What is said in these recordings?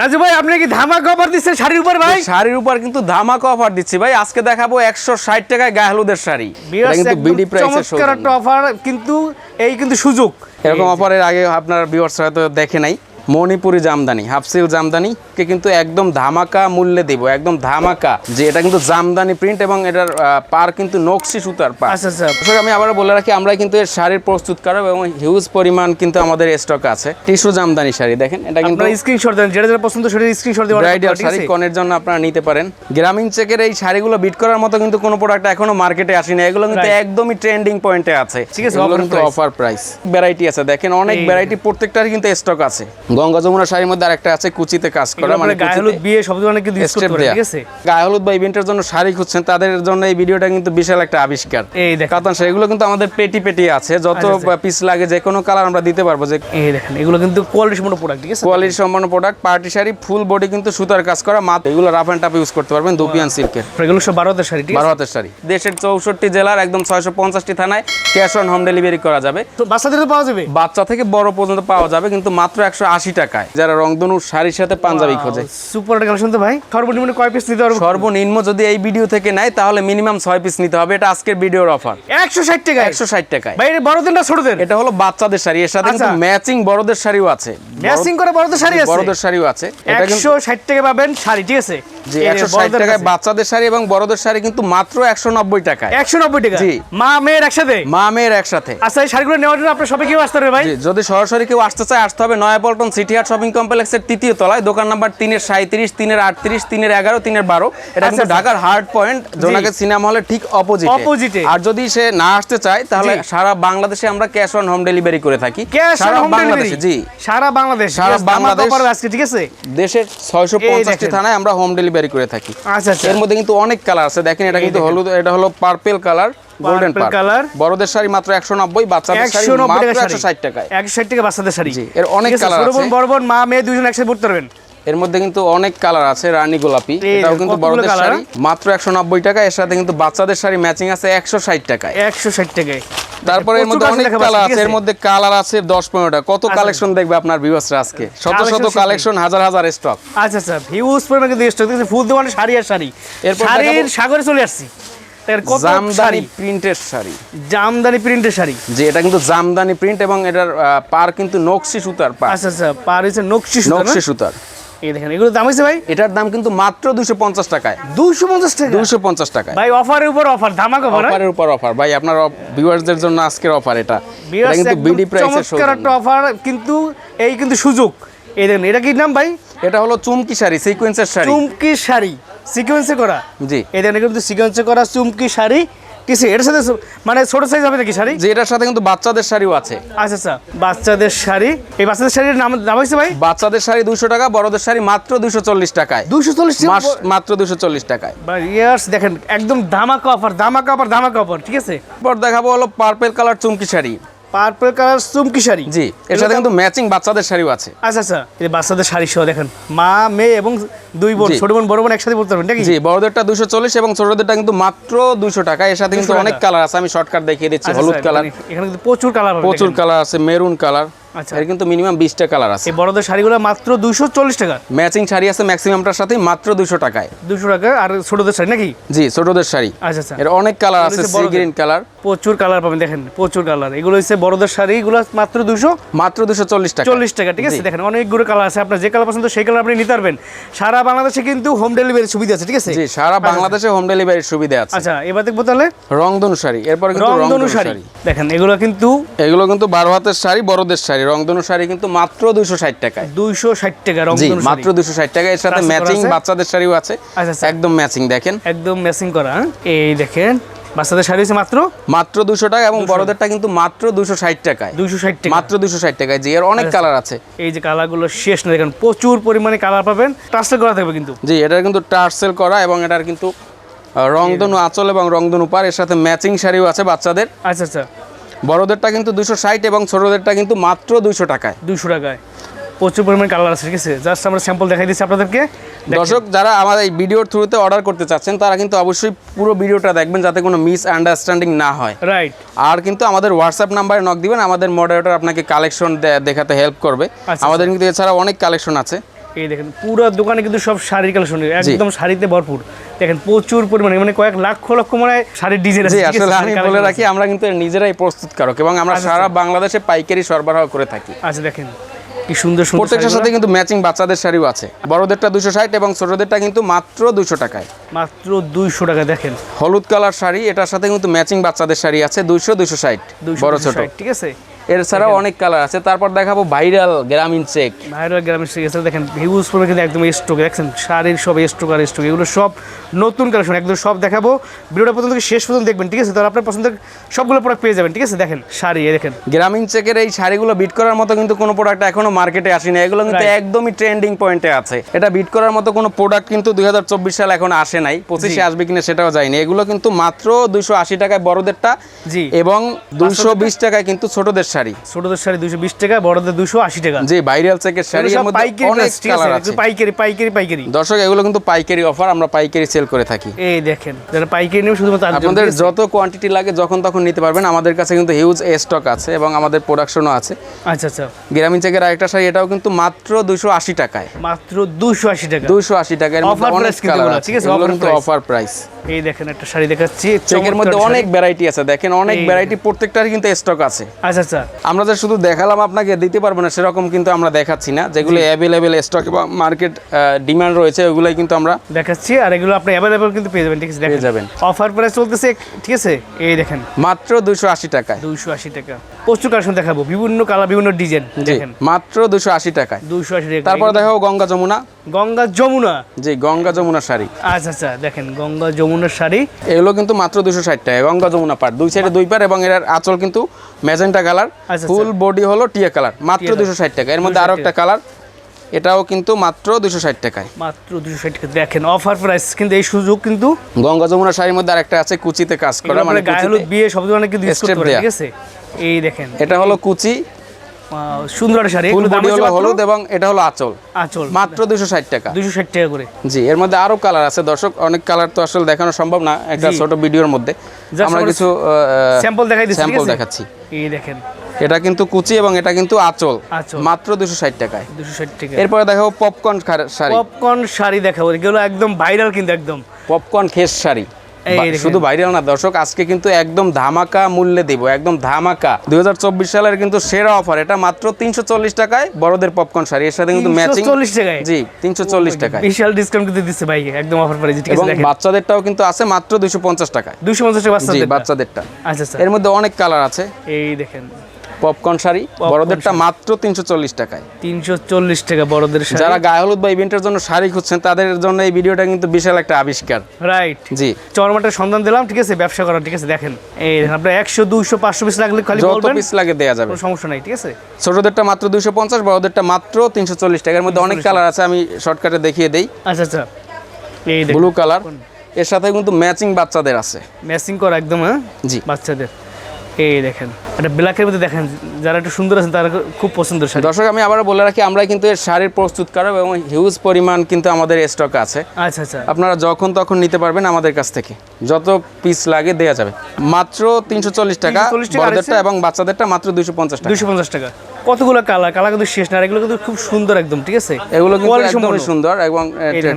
রাজু ভাই আপনি কি ধামাকা অফার দিচ্ছেন শাড়ির উপর ভাই? শাড়ির উপর কিন্তু ধামাকা অফার দিচ্ছি ভাই। আজকে দেখাবো একশো ষাট টাকায় গায়ে হলুদের শাড়ি। কিন্তু বিডি চমৎকার একটা অফার কিন্তু এই কিন্তু সুযোগ। এরকম অফারের আগে আপনার ভিউয়ার্স হয়তো দেখে নাই। মণিপুরি জামদানি হাফসিল জামদানি কে কিন্তু একদম ধামাকা মূল্যে দিব একদম ধামাকা যে এটা কিন্তু জামদানি প্রিন্ট এবং এটার পার কিন্তু নকশি সুতার পার। আচ্ছা আচ্ছা। আমি আবারও বলে রাখি আমরা কিন্তু এর শাড়ির প্রস্তুতকারক এবং হিউজ পরিমাণ কিন্তু আমাদের স্টক আছে। টিস্যু জামদানি শাড়ি দেখেন এটা কিন্তু আপনার স্ক্রিনশট দেন যেটা যেটা পছন্দ সেটা স্ক্রিনশট দিয়ে ব্রাইডাল শাড়ি কনের জন্য আপনারা নিতে পারেন। গ্রামীণ চেকের এই শাড়িগুলো বিট করার মতো কিন্তু কোনো প্রোডাক্ট এখনও মার্কেটে আসেনি এগুলো কিন্তু একদমই ট্রেন্ডিং পয়েন্টে আছে। ঠিক আছে, অফার প্রাইস ভ্যারাইটি আছে দেখেন অনেক ভ্যারাইটি প্রত্যেকটার কিন্তু স্টক আছে। গঙ্গা যমুনা শাড়ির মধ্যে আরেকটা আছে কুচিতে কাজ করা মানে গায়ে হলুদ বিয়ে সব ধরনের কিন্তু ইউজ করতে ঠিক আছে? গায়ে হলুদ বা ইভেন্টের জন্য শাড়ি খুঁজছেন তাদের জন্য এই ভিডিওটা কিন্তু বিশাল একটা আবিষ্কার। এই দেখেন। কাতান সেগুলো কিন্তু আমাদের পেটি পেটি আছে যত আচ্ছা, আচ্ছা। পিস লাগে যে কোনো কালার আমরা দিতে পারব যে এই দেখেন এগুলো কিন্তু কোয়ালিটি সম্পন্ন প্রোডাক্ট ঠিক আছে? কোয়ালিটি সম্পন্ন product party sari full body কিন্তু সুতার কাজ করা মাত্র এগুলো রাফ অ্যান্ড টাপ ইউজ করতে পারবেন দুপিয়ান সিল্কের এগুলো সব বারো হাজার শাড়ি বারো হাতের শাড়ি। দেশের চৌষট্টি জেলার একদম ছয়শো পঞ্চাশটি থানায় ক্যাশ অন হোম ডেলিভারি করা যাবে। তো বাচ্চাদের পাওয়া যাবে? বাচ্চা থেকে বড় পর্যন্ত পাওয়া যাবে কিন্তু মাত্র একশো আশি আশি টাকায়। যারা রংধনু শাড়ির সাথে পাঞ্জাবি খোঁজে। সুপার কালেকশন তো ভাই। সর্বনিম্ন কয় পিস নিতে পারব? সর্বনিম্ন যদি এই ভিডিও থেকে নেয় তাহলে মিনিমাম ছয় পিস নিতে হবে। এটা আজকের ভিডিওর অফার একশো ষাট টাকা একশো ষাট টাকায়। ভাই বড়দের না ছোটদের এটা হলো বাচ্চাদের শাড়ি। এর সাথে কিন্তু আচ্ছা। ম্যাচিং বড়দের শাড়িও আছে। ম্যাচিং করে বড়দের শাড়ি আছে? বড়দের শাড়িও আছে। এটা কিন্তু একশো ষাট টাকা পাবেন শাড়ি ঠিক আছে? জি একশো ষাট টাকায় বাচ্চাদের শাড়ি এবং বড়দের শাড়ি কিন্তু মাত্র একশো নব্বই টাকায়। একশো নব্বই টাকা? জি। মা মেয়ের একসাথে? মা মেয়ের একসাথে। আচ্ছা এই শাড়িগুলো নেওয়ার জন্য আপনার সবাই কেউ আসতে হবে ভাই? জি, যদি সরাসরি কেউ আসতে চায় আসতে হবে নয়াপল্টন সিটি হাট শপিং কমপ্লেক্সের তৃতীয় তলায় দোকান নাম্বার তিনের সাঁত্রিশ তিনের আটত্রিশ তিনের এগারো তিনের বারো। এটা কিন্তু আচ্ছা, ঢাকার হার্ড পয়েন্ট জোনাকে সিনেমা হলের ঠিক অপোজিট এ। আর যদি সে না আসতে চায় তাহলে সারা বাংলাদেশে আমরা ক্যাশ অন হোম ডেলিভারি করে থাকি। ক্যাশ সারা বাংলাদেশে জি। সারা বাংলাদেশ। সারা বাংলাদেশ। আজকে ঠিক আছে? দেশের ছয়শো পঞ্চাশটি থানায় আমরা হোম ডেলিভারি করে থাকি। আচ্ছা আচ্ছা। এর মধ্যে কিন্তু অনেক কালার আছে। দেখেন এটা কিন্তু হলুদ এটা হলো পার্পেল কালার গোল্ডেন color। বড়দের শাড়ি মাত্র একশো নব্বই বাচ্চাদের শাড়ি মাত্র টাকা একশো ষাট টাকায়। একশো ষাট টাকা বাচ্চাদের শাড়ি। এর অনেক ঠিক আছে, ছোট বড় বোন মা মেয়ে দুজন একসাথে পড়তে পারবেন এর মধ্যে কিন্তু অনেক কালার আছে রানী গোলাপি। এটাও কিন্তু বড়দের শাড়ি মাত্র একশো নব্বই টাকা। এর সাথে কিন্তু বাচ্চাদের শাড়ি ম্যাচিং আছে একশো ষাট টাকায়। একশো ষাট টাকায়। তারপরে এর মধ্যে অনেক কালার আছে। এর মধ্যে কালার আছে দশ পনেরোটা। কত কালেকশন দেখবে আপনার ভিউয়ার্সরা আজকে? শত শত কালেকশন হাজার হাজার স্টক আচ্ছা আচ্ছা। হিউজ পরিমাণে স্টক দেখছি ফুল দোকানে শাড়ি আর শাড়ি। এরপর শাড়ির সাগরে চলে আসছি। জামদানি প্রিন্টের শাড়ি। জামদানি প্রিন্টের শাড়ি। যে এটা কিন্তু জামদানি প্রিন্ট এবং এটার পার কিন্তু নকশি সুতার পার। আচ্ছা আচ্ছা পার হচ্ছে নকশি সুতো না? নকশি সুতার। এই দেখেন এগুলো দাম হয়েছে ভাই? এটার দাম কিন্তু মাত্র দুশো পঞ্চাশ টাকায়। দুশো পঞ্চাশ টাকা? দুশো পঞ্চাশ টাকায়। ভাই অফারের উপর অফার ধামাকা অফার অফারের উপর অফার। ভাই আপনার ভিউয়ার্সদের জন্য আজকের অফার এটা। এটা কিন্তু বিডি প্রাইসের চমৎকার একটা অফার কিন্তু এই কিন্তু সুযোগ। এই দেখেন এটা কি নাম ভাই? এটা হলো চুমকি শাড়ি সিকোয়েন্সের শাড়ি। চুমকি শাড়ি। সিকোয়েন্সে করা। জি। এটা কিন্তু সিকোয়েন্সে করা চুমকি শাড়ি কিছু এটার সাথে মানে ছোট সাইজ হবে নাকি শাড়ি? যে এটার সাথে কিন্তু বাচ্চাদের শাড়িও আছে। আচ্ছা আচ্ছা বাচ্চাদের শাড়ি। এই বাচ্চাদের শাড়ির নাম দাম হয়েছে ভাই? বাচ্চাদের শাড়ি দুশো টাকা বড়দের শাড়ি মাত্র দুশো চল্লিশ টাকায়। দুশো চল্লিশ মাস মাত্র দুশো চল্লিশ টাকায়। ইয়ার্স দেখেন একদম ধামাকা অফার ধামাকা অফার ধামাকা অফার ঠিক আছে? এরপর দেখাবো হলো পার্পেল কালার চুমকি শাড়ি। পার্পল কালার চুমকি শাড়ি। জি এর সাথে কিন্তু ম্যাচিং বাচ্চাদের শাড়িও আছে। আচ্ছা আচ্ছা এই বাচ্চাদের শাড়ি সহ দেখেন মা মেয়ে এবং দুই বোন ছোট বোন বড় বোন একসাথে পড়তে পারবেন নাকি? জি বড়দেরটা দুশো চল্লিশ এবং ছোটদেরটা কিন্তু মাত্র দুশো টাকা। এর সাথে কিন্তু অনেক কালার আছে আমি শর্টকাট দেখিয়ে দিচ্ছি আচ্ছা, হলুদ আচ্ছা, কালার এখানে- এখানে কিন্তু প্রচুর কালার প্রচুর কালার আছে মেরুন কালার আচ্ছা। এর কিন্তু মিনিমাম বিশটা কালার আছে। এই বড়দের শাড়িগুলো মাত্র দুশো চল্লিশ টাকা। ম্যাচিং শাড়ি আছে ম্যাক্সিমামটার সাথে মাত্র দুশো টাকায়। দুশো টাকা আর ছোটদের শাড়ি নাকি? জি ছোটদের শাড়ি। আচ্ছা আচ্ছা। এর অনেক কালার আছে সি। গ্রিন কালার প্রচুর কালার পাবেন দেখেন প্রচুর কালার এগুলো হচ্ছে বড়দের শাড়িগুলো মাত্র দুশো মাত্র দুশো চল্লিশ টাকা। চল্লিশ টাকা ঠিক আছে। দেখেন অনেকগুলো কালার আছে। আপনার যে কালার পছন্দ সেই কালার আপনি নিতে পারবেন। সারা বাংলাদেশে কিন্তু হোম ডেলিভারি সুবিধা আছে ঠিক আছে? জি সারা বাংলাদেশে হোম ডেলিভারির সুবিধা আছে। আচ্ছা এবার দেখব তাহলে? রংধনু শাড়ি এরপর কিন্তু রংধনু শাড়ি। শাড়ি। দেখেন এগুলো কিন্তু এগুলো কিন্তু বারো হাতের শাড়ি বড়দের শাড়ি রংধনু শাড়ি কিন্তু মাত্র দুশো ষাট টাকায়। দুইশো ষাট টাকা রংধনু মাত্র দুশো ষাট টাকা এর সাথে ম্যাচিং বাচ্চাদের শাড়িও আছে। আচ্ছা, আচ্ছা। একদম ম্যাচিং দেখেন। একদম ম্যাচিং করা হ্যাঁ? এই দেখেন বাচ্চাদের শাড়ি হচ্ছে মাত্র? মাত্র দুশো টাকা এবং বড়দেরটা কিন্তু মাত্র দুশো ষাট টাকায়। দুইশো ষাট টাকা। মাত্র দুশো ষাট টাকায়। জি এর অনেক আচ্ছা। কালার আছে। এই যে কালারগুলো শেষ না দেখেন প্রচুর পরিমাণে কালার পাবেন। ট্রান্সফার করা থাকবে কিন্তু। জি এটার কিন্তু টার্সেল করা এবং এটার কিন্তু রংধনু আঁচল এবং রংধনু পার এর সাথে ম্যাচিং শাড়িও আছে বাচ্চাদের। আচ্ছা আচ্ছা। বড়দেরটা কিন্তু দুশো ষাট এবং ছোটদেরটা কিন্তু মাত্র দুশো টাকায়। দুশো টাকায়। প্রচুর পরিমাণে কালার আছে ঠিক আছে? জাস্ট আমরা স্যাম্পল দেখাই দিচ্ছি আপনাদেরকে। দর্শক যারা আমার এই ভিডিওর থ্রুতে অর্ডার করতে চাচ্ছেন তারা কিন্তু অবশ্যই পুরো ভিডিওটা দেখবেন যাতে কোনো মিস আন্ডারস্ট্যান্ডিং না হয়। রাইট আর কিন্তু আমাদের হোয়াটসঅ্যাপ নাম্বারে নক দিবেন আমাদের মডারেটর আপনাকে কালেকশন দেখাতে হেল্প করবে। আচ্ছা। আমাদের কিন্তু এছাড়া অনেক কালেকশন আছে। এই দেখেন পুরো দোকানে কিন্তু সব শাড়ির কালেকশন একদম শাড়িতে ভরপুর। দেখেন প্রচুর পরিমাণে মানে কয়েক লক্ষ লক্ষ মানে শাড়ির ডিজাইন জি আসলে আমি বলে রাখি আমরা কিন্তু নিজেরাই প্রস্তুতকারক এবং আমরা সারা বাংলাদেশে পাইকারি সরবরাহ করে থাকি। আচ্ছা দেখেন কি সুন্দর সুন্দর প্রত্যেকটার সাথে কিন্তু ম্যাচিং বাচ্চাদের শাড়িও আছে। বড়দেরটা দুশো ষাট এবং ছোটদেরটা কিন্তু মাত্র দুশো টাকায়। মাত্র দুইশো টাকা দেখেন। হলুদ কালার শাড়ি এটার সাথে কিন্তু ম্যাচিং বাচ্চাদের শাড়ি আছে দুইশো দুশো ষাট 200, বড় ছোট। ঠিক আছে? এর ছাড়াও অনেক কালার আছে। তারপর দেখাবো ভাইরাল গ্রামীণ চেক ভাইরাল গ্রামের চেক এসে দেখেন হিউজ পরিমাণে কিন্তু একদম স্টক দেখছেন শাড়ির সব স্টক আর স্টক এগুলো সব নতুন কালেকশন একদম সব দেখাবো। ভিডিওটা পর্যন্ত থেকে শেষ পর্যন্ত দেখবেন ঠিক আছে? তাহলে আপনার পছন্দের সবগুলো প্রোডাক্ট পেয়ে যাবেন ঠিক আছে? দেখেন শাড়ি এই দেখেন। গ্রামীণ চেকের এই শাড়িগুলো বিট করার মতো কিন্তু কোনো প্রোডাক্ট এখনও মার্কেটে আসেনি। এগুলো কিন্তু একদমই ট্রেন্ডিং পয়েন্টে আছে। এটা বিট করার মতো কোনো প্রোডাক্ট কিন্তু দুই সাল এখন আসে নাই। পঁচিশে আসবে কিনা সেটাও যায়নি। এগুলো কিন্তু মাত্র দুইশো আশি টাকায় বড়দেরটা জি। এবং দুইশো বিশ টাকায় কিন্তু ছোটদের শাড়ি। ছোটদের শাড়ি দুশো বিশ টাকা বড়দের দুশো আশি টাকা। ভাইরাল চেকের শাড়ি পাইকারি পাইকারি পাইকারি দর্শক এগুলো কিন্তু পাইকারি অফার আমরা পাইকারি সেল করে থাকি। এই দেখেন যারা পাইকারি নেবে শুধুমাত্র আপনাদের যত কোয়ান্টিটি লাগে যখন তখন নিতে পারবেন। আমাদের কাছে কিন্তু হিউজ স্টক আছে এবং আমাদের প্রোডাকশনও আছে। আচ্ছা আচ্ছা। গ্রামীণ চেকের আরেকটা শাড়ি এটাও কিন্তু মাত্র দুশো আশি টাকায়। মাত্র দুশো আশি টাকা। দুশো আশি Offer অনেক কালার ঠিক আছে? অফার প্রাইস এই দেখেন একটা শাড়ি দেখাচ্ছি। চেকের মধ্যে অনেক ভ্যারাইটি আছে। দেখেন অনেক ভ্যারাইটি প্রত্যেকটারই কিন্তু স্টক আছে। আচ্ছা আচ্ছা। আমরা যে শুধু দেখালাম আপনাকে দিতে পারব না সেরকম কিন্তু আমরা দেখাচ্ছি না। যেগুলো অ্যাভেলেবেল স্টক এবং মার্কেট ডিমান্ড রয়েছে ওগুলোই কিন্তু আমরা দেখাচ্ছি আর এগুলো আপনি অ্যাভেলেবেল কিন্তু পেয়ে যাবেন ঠিক আছে পেয়ে যাবেন। অফার প্রাইস চলতেছে ঠিক আছে এই দেখেন। মাত্র দুশো আশি টাকায়। দুইশো আশি টাকা। প্রচুর কালেকশন দেখাবো বিভিন্ন কালার বিভিন্ন ডিজাইন দেখেন। মাত্র দুশো আশি টাকায়। দুইশো আশি টাকা। তারপর দেখাবো গঙ্গা যমুনা। গঙ্গা যমুনা। জি গঙ্গা যমুনা শাড়ি। আচ্ছা আচ্ছা দেখেন গঙ্গা যমুনার শাড়ি। এগুলো কিন্তু মাত্র দুশো ষাট টাকা গঙ্গা যমুনা পার। দুই সাইডে দুই পার এবং এর আঁচল কিন্তু ম্যাজেন্টা কালার। আচ্ছা, ফুল বডি হলো টিয়া কালার মাত্র দুশো ষাট টাকা। এর মধ্যে আরও একটা কালার এটাও কিন্তু মাত্র দুশো ষাট টাকায়। মাত্র দুশো ষাট টাকা। দেখেন অফার প্রাইস কিন্তু এই সুযোগ কিন্তু গঙ্গা যমুনা শাড়ির মধ্যে আরেকটা আছে কুচিতে কাজ করা মানে গায়ে হলুদ বিয়ে সব ধরনের কিন্তু। ঠিক আছে? এই দেখেন। এটা হলো কুচি সুন্দর একটা শাড়ি ফুল বডি হলো হলুদ এবং এটা হলো আঁচল। আঁচল। মাত্র দুশো ষাট টাকা। দুশো ষাট টাকা করে। জি এর মধ্যে আরও কালার আছে। দর্শক অনেক কালার তো আসলে দেখানো সম্ভব না একটা ছোট ভিডিওর মধ্যে। আমরা কিছু স্যাম্পল দেখাই দিচ্ছি স্যাম্পল দেখাচ্ছি। এই দেখেন। এটা কিন্তু কুচি এবং এটা কিন্তু আঁচল। আঁচল। মাত্র দুশো ষাট টাকায়। দুশো ষাট টাকা। এরপরে দেখাবো পপকর্ন শাড়ি। পপকর্ন শাড়ি দেখাবো। এগুলো একদম ভাইরাল কিন্তু একদম। পপকর্ন খেস শাড়ি। শুধু ভাইরাল না দর্শক আজকে কিন্তু একদম ধামাকা মূল্যে দিব একদম ধামাকা। দুই হাজার চব্বিশ সালের কিন্তু সেরা অফার এটা মাত্র তিনশো চল্লিশ টাকায় বড়দের পপকর্ন শাড়ি এর সাথে কিন্তু ম্যাচিং চল্লিশ টাকায়? জি তিনশো চল্লিশ টাকা বিশাল ডিসকাউন্ট কিন্তু দিচ্ছে ভাই একদম অফার প্রাইস এবং বাচ্চাদেরটাও কিন্তু আছে মাত্র দুইশো পঞ্চাশ টাকায়। দুশো পঞ্চাশ টাকা বাচ্চাদেরটা? আচ্ছা আচ্ছা। এর মধ্যে অনেক কালার আছে। এই দেখেন। পপকর্ন শাড়ি বড়দেরটা মাত্র তিনশো চল্লিশ টাকায়। তিনশো চল্লিশ টাকা বড়দের যারা গায়ে হলুদ বা ইভেন্টের জন্য শাড়ি খুঁজছেন তাদের জন্য এই ভিডিওটা কিন্তু বিশাল একটা আবিষ্কার। রাইট জি। চরমাটার সন্ধান দিলাম ঠিক আছে? ব্যবসা করার ঠিক আছে? দেখেন এই আপনার একশো দুইশো পাঁচশো পিস লাগলে খালি যত পিস লাগে দেয়া যাবে। কোনো সমস্যা নাই ঠিক আছে? ছোটদেরটা মাত্র দুইশো পঞ্চাশ বড়দেরটা মাত্র তিনশো চল্লিশ টাকার মধ্যে অনেক কালার আছে আমি শর্টকাটে দেখিয়ে দেই। আচ্ছা আচ্ছা। এই ব্লু কালারের সাথে কিন্তু ম্যাচিং বাচ্চাদের আছে। ম্যাচিং করা একদম হ্যাঁ? জি। বাচ্চাদের। এই দেখেন এটা ব্ল্যাকের মধ্যে দেখেন যারা একটু সুন্দর আছেন তারা খুব পছন্দের শাড়ি। দর্শক আমি আবারও বলে রাখি আমরা কিন্তু এর শাড়ির প্রস্তুতকারক এবং হিউজ পরিমাণ কিন্তু আমাদের স্টক আছে। আচ্ছা আচ্ছা। আপনারা যখন তখন নিতে পারবেন আমাদের কাছ থেকে। যত পিস লাগে দেওয়া যাবে। মাত্র তিনশো চল্লিশ টাকা 340 টাকা বড়দেরটা? এবং বাচ্চাদেরটা মাত্র দুইশো পঞ্চাশ টাকা। দুশো পঞ্চাশ টাকা। কতগুলো কালার কালার কিন্তু শেষ না এগুলো কিন্তু খুব সুন্দর একদম ঠিক আছে? এগুলো কিন্তু। সুন্দর এবং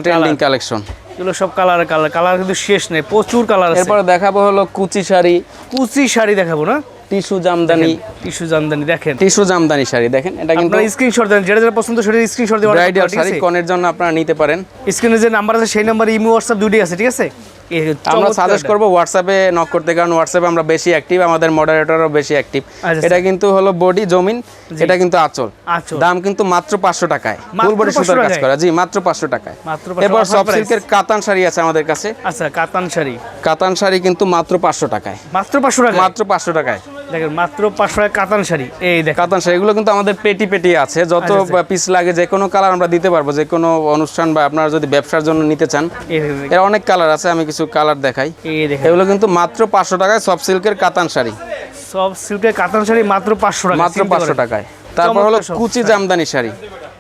ট্রেন্ডিং কালেকশন এগুলো সব কালার কালার কালার কিন্তু শেষ নেই প্রচুর কালার আছে। এরপরে দেখাবো হলো কুচি শাড়ি। কুচি শাড়ি দেখাবো না? টিস্যু জামদানি। টিস্যু জামদানি দেখেন। টিস্যু জামদানি শাড়ি দেখেন এটা কিন্তু আপনার স্ক্রিনশট দেন যেটা যেটা পছন্দ সেটা স্ক্রিনশট দিয়ে ব্রাইডাল শাড়ি কনের জন্য আপনারা নিতে পারেন। স্ক্রিনে যে নাম্বার আছে সেই নাম্বারে ইমো হোয়াটসঅ্যাপ দুটোই আছে ঠিক আছে? আমরা সাজেস্ট। করব হোয়াটসঅ্যাপে নক করতে কারণ হোয়াটসঅ্যাপে আমরা বেশি অ্যাক্টিভ আমাদের মডারেটরও বেশি অ্যাক্টিভ আচ্ছা, এটা কিন্তু হলো বডি জমিন এটা কিন্তু আঁচল। দাম কিন্তু মাত্র পাঁচশো টাকায়। ফুল বডি 500 সুতার কাজ করা। জি মাত্র পাঁচশো টাকায়। এবার 500 এরপর offer সফট price। সিল্কের কাতান শাড়ি আছে আমাদের কাছে। আচ্ছা কাতান শাড়ি। কাতান শাড়ি কিন্তু মাত্র পাঁচশো টাকায়। মাত্র পাঁচশো টাকা মাত্র পাঁচশো টাকায়। দেখেন মাত্র পাঁচশো কাতান শাড়ি। এই দেখেন। কাতান শাড়ি এগুলো কিন্তু আমাদের পেটি পেটি আছে। যত আচ্ছা, আচ্ছা। পিস লাগে যে কোনো কালার আমরা দিতে পারব যে কোনো অনুষ্ঠান বা আপনারা যদি ব্যবসার জন্য নিতে চান এর অনেক কালার আছে আমি কিছু কালার দেখাই। এগুলো কিন্তু মাত্র পাঁচশো টাকায় সফট সিল্কের কাতান শাড়ি। সব সিল্কের কাতান শাড়ি মাত্র পাঁচশো টাকা মাত্র পাঁচশো টাকায়। তারপর হলো কুচি জামদানি শাড়ি।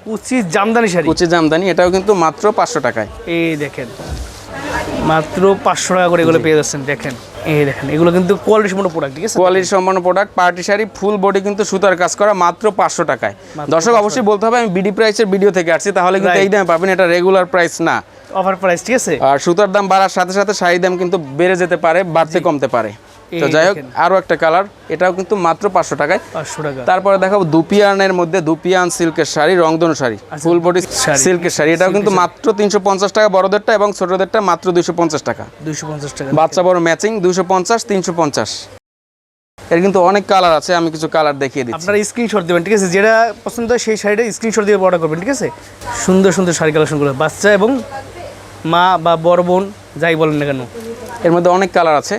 কুচি জামদানি শাড়ি। কুচি জামদানি এটাও কিন্তু মাত্র পাঁচশো টাকায়। এই দেখেন। মাত্র পাঁচশো টাকা করে এগুলো পেয়ে যাচ্ছেন দেখেন। এই দেখেন এগুলো কিন্তু কোয়ালিটি সম্পন্ন প্রোডাক্ট ঠিক আছে? কোয়ালিটি সম্পন্ন product party sari full body কিন্তু সুতার কাজ করা মাত্র পাঁচশো টাকায়। দর্শক অবশ্যই বলতে হবে আমি বিডি প্রাইসের ভিডিও থেকে আসছি তাহলে কিন্তু এই দামে পাবেন এটা রেগুলার প্রাইস না। অফার প্রাইস ঠিক আছে? আর সুতার দাম বাড়ার সাথে সাথে শাড়ির দাম কিন্তু বেড়ে যেতে পারে বাড়তে কমতে পারে। তো যাই হোক। আরও একটা কালার। এটাও কিন্তু মাত্র পাঁচশো টাকায়। পাঁচশো টাকা। তারপরে দেখাবো দুপিয়ানের মধ্যে দুপিয়ান সিল্কের শাড়ি রংধনু শাড়ি ফুল বডি সিল্কের শাড়ি। এটাও কিন্তু মাত্র তিনশো পঞ্চাশ টাকা বড়দেরটা এবং ছোটদেরটা মাত্র দুইশো পঞ্চাশ টাকা। দুইশো পঞ্চাশ টাকা। বাচ্চা বড় ম্যাচিং দুইশো পঞ্চাশ তিনশো পঞ্চাশ। এর কিন্তু অনেক কালার আছে আমি কিছু কালার দেখিয়ে দিচ্ছি। আপনারা স্ক্রিনশট দেবেন ঠিক আছে? যেটা পছন্দ হয় সেই শাড়িটা স্ক্রিনশট দিয়ে অর্ডার করবেন ঠিক আছে? সুন্দর সুন্দর শাড়ি কালেকশনগুলো। বাচ্চা এবং মা বা বড় বোন যাই বলেন না কেন। এর মধ্যে অনেক কালার আছে।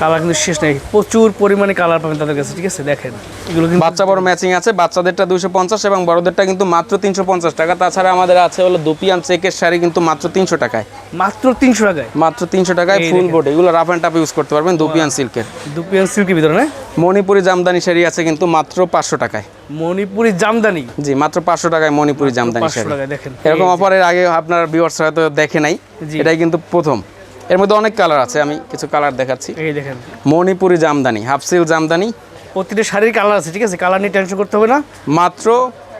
কালার কিন্তু শেষ নেই। প্রচুর পরিমাণে কালার পাবেন তাদের কাছে ঠিক আছে? দেখেন এগুলো কিন্তু বাচ্চা বড় ম্যাচিং আছে বাচ্চাদেরটা দুশো পঞ্চাশ এবং বড়দেরটা কিন্তু মাত্র তিনশো পঞ্চাশ টাকা। তাছাড়া আমাদের আছে হলো দুপিয়ান চেকের শাড়ি কিন্তু মাত্র তিনশো টাকায়। মাত্র তিনশো টাকায়? মাত্র তিনশো টাকায় ফুল বোর্ড এগুলো রাফ অ্যান্ড টাপ ইউজ করতে পারবেন দুপিয়ান সিল্কের দুপিয়ান সিল্কের ভিতরে না? মণিপুরি জামদানি শাড়ি আছে কিন্তু মাত্র পাঁচশো টাকায়। মণিপুরি জামদানি? জি মাত্র পাঁচশো টাকায় মণিপুরি জামদানি শাড়ি। দেখেন এরকম অফারের আগে আপনার ভিউয়ার্স হয়তো দেখে নাই এটাই কিন্তু প্রথম। এর মধ্যে অনেক কালার আছে আমি কিছু কালার দেখাচ্ছি। এই দেখেন। Manipuri Jamdani half sleeve Jamdani. প্রতিটা শাড়ির কালার আছে ঠিক আছে? কালার নিয়ে টেনশন করতে হবে না। মাত্র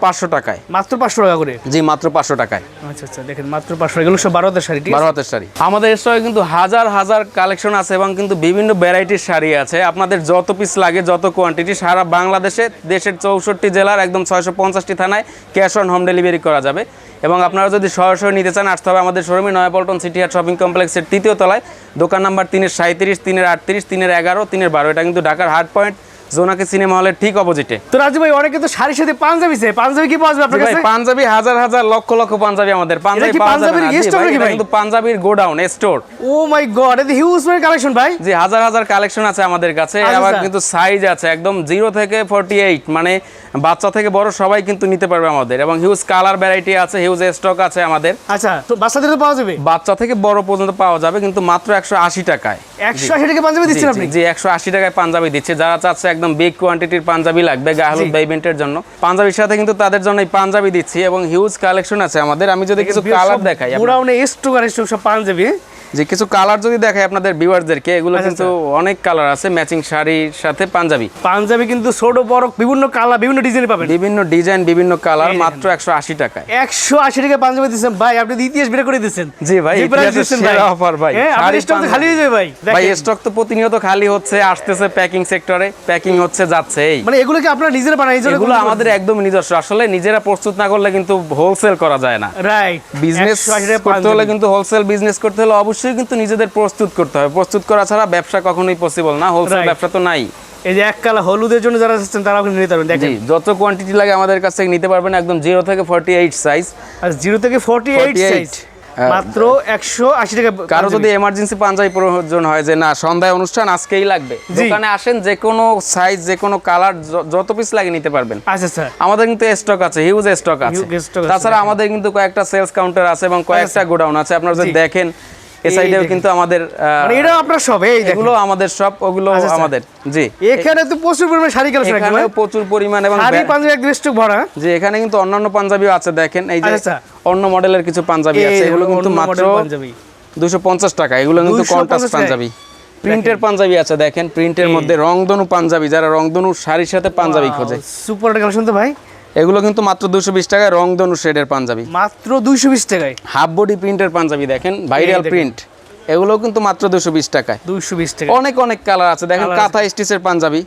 পাঁচশো টাকায়। মাত্র পাঁচশো টাকা করে? জি মাত্র পাঁচশো টাকায়। আচ্ছা আচ্ছা দেখেন মাত্র পাঁচশো এগুলো সব বারো হাজার শাড়ি বারো হাতের শাড়ি। আমাদের স্টকে কিন্তু হাজার হাজার কালেকশন আছে এবং কিন্তু বিভিন্ন ভ্যারাইটির শাড়ি আছে। আপনাদের যত পিস লাগে যত কোয়ান্টিটি সারা বাংলাদেশে দেশের চৌষট্টি জেলার একদম ছয়শো পঞ্চাশটি থানায় ক্যাশ অন হোম ডেলিভারি করা যাবে। এবং আপনারা যদি সরাসরি নিতে চান, আসতে হবে আমাদের শোরুমে নয়াপল্টন সিটি হাট শপিং কমপ্লেক্সের তৃতীয় তলায়। দোকান নাম্বার তিনের সাঁত্রিশ তিনের আটত্রিশ, তিনের এগারো, তিনের বারো। এটা কিন্তু ঢাকার হার্ড পয়েন্ট জোনাকি সিনেমা হলের ঠিক অপোজিটে তো রাজু ভাই অনেকে তো শাড়ির সাথে পাঞ্জাবি চাই পাঞ্জাবি কি পাওয়া যাবে আপনার কাছে? পাঞ্জাবি হাজার হাজার লক্ষ লক্ষ পাঞ্জাবি আমাদের। পাঞ্জাবি কি পাঞ্জাবির। জি stock ভাই? কিন্তু পাঞ্জাবির godown store oh my god এটা হিউজ পরিমাণ কালেকশন ভাই। জি হাজার হাজার কালেকশন আছে আমাদের কাছে। আচ্ছা, আবার আচ্ছা। কিন্তু সাইজ আছে একদম জিরো থেকে ফোরটি এইট মানে বাচ্চা থেকে বড় সবাই কিন্তু নিতে পারবে আমাদের। এবং হিউজ কালার ভ্যারাইটি আছে হিউজ স্টক আছে আমাদের। আচ্ছা তো বাচ্চাদের তো পাওয়া যাবে? বাচ্চা থেকে বড় পর্যন্ত পাওয়া যাবে কিন্তু মাত্র একশো আশি টাকায়। একশো আশি টাকা পাঞ্জাবি দিচ্ছেন আপনি? জি একশো আশি টাকায় পাঞ্জাবি দিচ্ছে। যারা চাচ্ছে একদম বিগ কোয়ান্টিটির পাঞ্জাবি লাগবে গায়ে হলুদ বা ইভেন্টের জন্য। পাঞ্জাবির সাথে কিন্তু তাদের জন্য এই পাঞ্জাবি দিচ্ছি এবং হিউজ কালেকশন আছে আমাদের। আমি যদি কিছু কালার দেখাই পুরাউনে স্টোক আর স্টোক সব পাঞ্জাবি? যে কিছু কালার যদি দেখাই আপনাদের ভিউয়ারদেরকে এগুলো আচ্ছা, কিন্তু অনেক কালার আছে ম্যাচিং শাড়ির সাথে পাঞ্জাবি। পাঞ্জাবি কিন্তু ছোট বড় বিভিন্ন কালার বিভিন্ন ডিজাইন পাবেন। বিভিন্ন ডিজাইন বিভিন্ন কালার মাত্র একশো আশি টাকায়। একশো আশি টাকা পাঞ্জাবি দিচ্ছেন। ভাই আপনি ইতিহাস বের করে দিচ্ছেন। জি ভাই, offer ভাই। হ্যাঁ শাড়ি স্টক তো খালি হয়ে যাবে ভাই। ভাই স্টক তো প্রতিনিয়ত খালি হচ্ছে আসতেছে প্যাকিং সেক্টরে প্যাকিং হচ্ছে যাচ্ছে এই। মানে এগুলো কি আপনারা নিজেরা বানাই এগুলো আমাদের একদম নিজস্ব। আসলে নিজেরা প্রস্তুত না করলে কিন্তু হোলসেল করা যায় না। রাইট বিজনেস করতে হলে কিন্তু হোলসেল বিজনেস করতে হলে অবশ্যই কিন্তু নিজেদের প্রস্তুত করতে হবে। প্রস্তুত করা ছাড়া ব্যবসা কখনোই পসিবল না হোলসেল ব্যবসা তো নাই। এই যে এক কালা হলুদের জন্য যারা আসছেন তারা আপনি নিতে পারবেন। দেখেন। যত কোয়ান্টিটি লাগে আমাদের কাছ থেকে নিতে পারবেন একদম জিরো থেকে ফর্টি এইট সাইজ আর জিরো থেকে ফর্টি এইট 48 সাইজ মাত্র একশো আশি টাকা। কারও যদি এমার্জেন্সি পাঞ্জাবি প্রয়োজন হয় যে না সন্ধ্যায় অনুষ্ঠান আজকেই লাগবে। দোকানে আসেন যে কোনো সাইজ যে কোনো কালার যত পিস লাগে নিতে পারবেন। আচ্ছা আচ্ছা। আমাদের কিন্তু স্টক আছে হিউজ স্টক আছে। তাছাড়া আমাদের কিন্তু কয়েকটা সেলস কাউন্টার আছে এবং কয়েকটা গোডাউন আছে। আপনারা যদি দেখেন এই সাইডেও। কিন্তু আমাদের মানে এটা আপনার সব এই এগুলো আমাদের সব ওগুলো আচ্ছা, আচ্ছা। আমাদের জি। এখানে তো প্রচুর পরিমাণে শাড়ি কালেকশন এখানেও প্রচুর পরিমাণ এবং শাড়ি পাঞ্জাবি একদম স্টক ভরা। যে এখানে কিন্তু অন্যান্য পাঞ্জাবিও আছে দেখেন। এই যে আচ্ছা। অন্য মডেলের কিছু পাঞ্জাবি আছে এগুলো কিন্তু মাত্র model পাঞ্জাবি। দুশো পঞ্চাশ টাকা এগুলো কিন্তু 250 কন্ট্রাস্ট পাঞ্জাবি। প্রিন্টের পাঞ্জাবি আছে দেখেন প্রিন্টের মধ্যে রংধনু পাঞ্জাবি যারা রংধনু শাড়ির সাথে পাঞ্জাবি খোঁজে। সুপার কালেকশন তো ভাই। এগুলো কিন্তু মাত্র দুশো বিশ টাকায় রং ধনু শেডের পাঞ্জাবি। মাত্র দুইশো বিশ টাকায়? হাফ বডি প্রিন্টের পাঞ্জাবি দেখেন ভাইরাল প্রিন্ট এগুলো কিন্তু মাত্র দুশো বিশ টাকায়। দুইশো বিশ টাকা অনেক অনেক কালার আছে। দেখেন কাঁথা স্টিচের পাঞ্জাবি।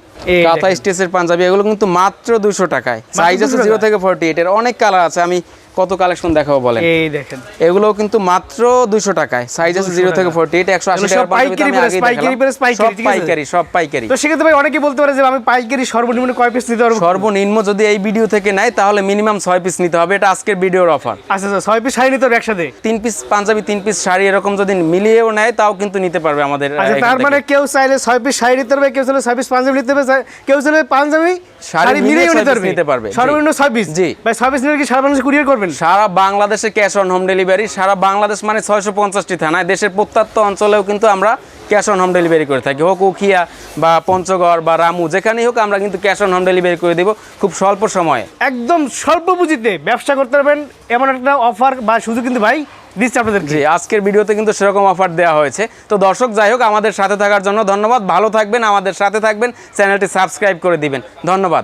কাঁথা। স্টিচের পাঞ্জাবি এগুলো কিন্তু মাত্র দুশো টাকায়। সাইজ আছে 200 জিরো? থেকে ফোরটি এইট এর অনেক কালার আছে। আমি কত কালেকশন দেখাবো বলেন? এই দেখেন। এগুলো কিন্তু মাত্র দুশো টাকায়। সাইজ আছে 200 জিরো থেকে টাকা। ফোরটি এইট একশো আশি এগুলো টাকার পাইকারি পাইকারি। পাইকারি, সব পাইকারি সব পাইকারি। তো সেক্ষেত্রে ভাই অনেকে বলতে পারে যে আমি পাইকারি সর্বনিম্ন কয় পিস নিতে পারব? সর্বনিম্ন যদি এই ভিডিও থেকে নেয় তাহলে মিনিমাম ছয় পিস নিতে হবে। এটা আজকের ভিডিওর অফার আচ্ছা আচ্ছা ছয় পিস শাড়ি নিতে পারব একসাথে? তিন পিস পাঞ্জাবি তিন পিস শাড়ি এরকম যদি মিলিয়েও নেয় তাও কিন্তু নিতে পারবে আমাদের আচ্ছা তার মানে কেউ চাইলে ছয় পিস শাড়ি নিতে পারবে কেউ চাইলে ছয় পিস পাঞ্জাবি নিতে পারবে কেউ চাইলে পাঞ্জাবি শাড়ি শাড়ি মিলিয়ে মিলিয়েও নিতে পারবে নিতে পারবে, জি। সর্বনিম্ন ছয় পিস জি। ভাই ছয় পিস নিলে কি সারা বাংলাদেশে কুরিয়ার করবেন সারা বাংলাদেশে ক্যাশ অন হোম ডেলিভারি সারা বাংলাদেশ মানে ছয়শো পঞ্চাশটি থানায় দেশের প্রত্যন্ত অঞ্চলেও কিন্তু আমরা ক্যাশ অন হোম ডেলিভারি করে থাকি। হোক উখিয়া বা পঞ্চগড় বা রামু যেখানেই হোক আমরা কিন্তু ক্যাশ অন হোম ডেলিভারি করে দেবো খুব স্বল্প সময়ে। একদম স্বল্প পুঁজিতে ব্যবসা করতে পারবেন এমন একটা অফার বা সুযোগ কিন্তু ভাই দিচ্ছে আপনাদের জি আজকের ভিডিওতে কিন্তু সেরকম অফার দেওয়া হয়েছে। তো দর্শক যাই হোক আমাদের সাথে থাকার জন্য ধন্যবাদ। ভালো থাকবেন আমাদের সাথে থাকবেন চ্যানেলটি সাবস্ক্রাইব করে দিবেন। ধন্যবাদ।